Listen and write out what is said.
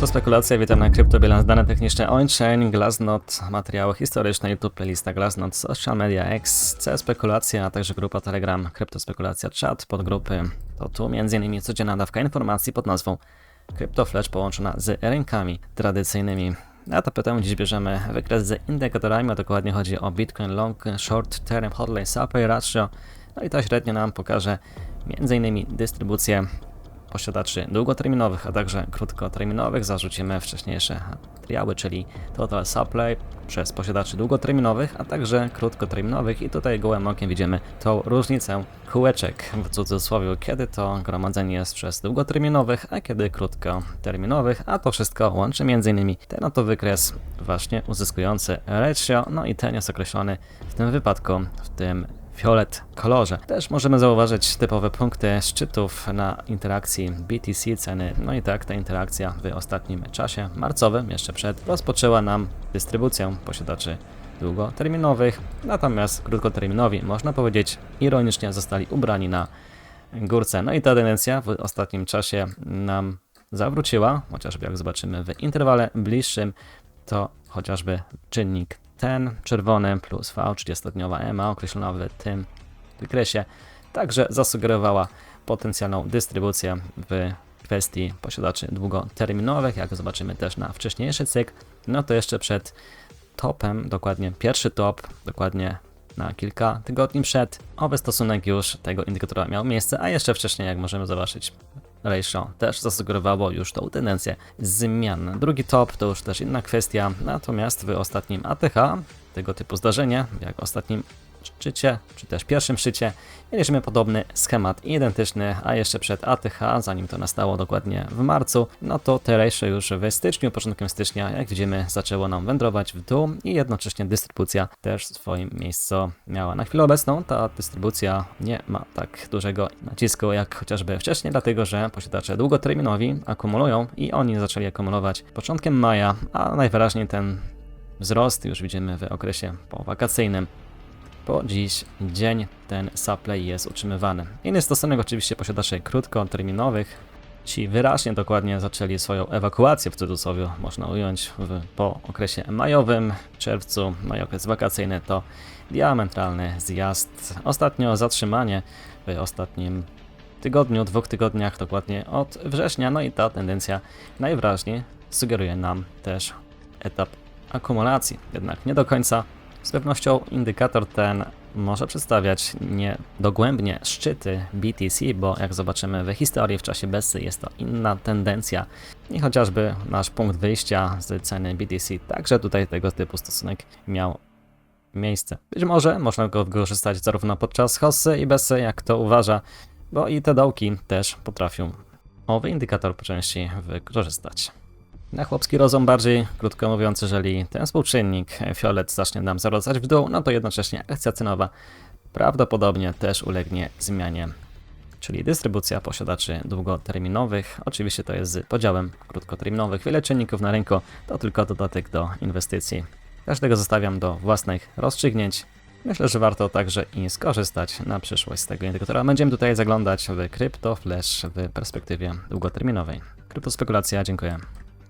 To spekulacja, witam na CryptoBilans, dane techniczne on-chain, Glassnode, materiały historyczne, YouTube, playlista Glassnode, social media X, C spekulacja, a także grupa Telegram, kryptospekulacja, chat, podgrupy. To tu m.in. codzienna dawka informacji pod nazwą CryptoFlash połączona z rynkami tradycyjnymi. Na tapetę dziś bierzemy wykres z indykatorami, a dokładnie chodzi o Bitcoin Long Short Term Hotline Supply Ratio. No i to średnio nam pokaże m.in. dystrybucję posiadaczy długoterminowych, a także krótkoterminowych. Zarzucimy wcześniejsze materiały, czyli total supply przez posiadaczy długoterminowych, a także krótkoterminowych i tutaj gołym okiem widzimy tą różnicę kółeczek w cudzysłowie, kiedy to gromadzenie jest przez długoterminowych, a kiedy krótkoterminowych, a to wszystko łączy m.in. ten oto wykres właśnie uzyskujący ratio, no i ten jest określony w tym wypadku w tym fiolet kolorze. Też możemy zauważyć typowe punkty szczytów na interakcji BTC ceny. No i tak ta interakcja w ostatnim czasie marcowym, jeszcze przed, rozpoczęła nam dystrybucję posiadaczy długoterminowych, natomiast krótkoterminowi, można powiedzieć, ironicznie zostali ubrani na górce. No i ta tendencja w ostatnim czasie nam zawróciła, chociażby jak zobaczymy w interwale bliższym, to chociażby czynnik ten czerwony plus V, 30-dniowa EMA określona w tym wykresie, także zasugerowała potencjalną dystrybucję w kwestii posiadaczy długoterminowych, jak zobaczymy też na wcześniejszy cykl, no to jeszcze przed topem, dokładnie pierwszy top, dokładnie na kilka tygodni przed, owy stosunek już tego indykatora miał miejsce, a jeszcze wcześniej, jak możemy zobaczyć, ratio też zasugerowało już tą tendencję zmian. Drugi top to już też inna kwestia, natomiast w ostatnim ATH tego typu zdarzenie, jak ostatnim szczycie, czy też pierwszym szczycie, mieliśmy podobny schemat identyczny, a jeszcze przed ATH, zanim to nastało dokładnie w marcu, no to te ratio już w styczniu, początkiem stycznia, jak widzimy, zaczęło nam wędrować w dół i jednocześnie dystrybucja też w swoim miejscu miała. Na chwilę obecną ta dystrybucja nie ma tak dużego nacisku jak chociażby wcześniej, dlatego że posiadacze długoterminowi akumulują i oni zaczęli akumulować początkiem maja, a najwyraźniej ten wzrost już widzimy w okresie powakacyjnym. Po dziś dzień ten supply jest utrzymywany. Inny stosunek oczywiście posiadaczy krótkoterminowych. Ci wyraźnie dokładnie zaczęli swoją ewakuację w cudzysłowie, można ująć, w, po okresie majowym, czerwcu, no okres wakacyjny to diametralny zjazd. Ostatnio zatrzymanie w ostatnim tygodniu, dwóch tygodniach, dokładnie od września, no i ta tendencja najwyraźniej sugeruje nam też etap akumulacji. Jednak nie do końca z pewnością indykator ten może przedstawiać nie dogłębnie szczyty BTC, bo jak zobaczymy we historii w czasie Bessy jest to inna tendencja i chociażby nasz punkt wyjścia z ceny BTC także tutaj tego typu stosunek miał miejsce. Być może można go wykorzystać zarówno podczas hossy i Bessy, jak to uważa, bo i te dołki też potrafią owy indykator po części wykorzystać. Na chłopski rozum bardziej, krótko mówiąc, jeżeli ten współczynnik fiolet zacznie nam zaradzać w dół, no to jednocześnie akcja cenowa prawdopodobnie też ulegnie zmianie. Czyli dystrybucja posiadaczy długoterminowych, oczywiście to jest z podziałem krótkoterminowych, wiele czynników na rynku, to tylko dodatek do inwestycji. Każdego zostawiam do własnych rozstrzygnięć. Myślę, że warto także i skorzystać na przyszłość z tego indykatora. Będziemy tutaj zaglądać w Crypto Flash w perspektywie długoterminowej. Kryptospekulacja, dziękuję.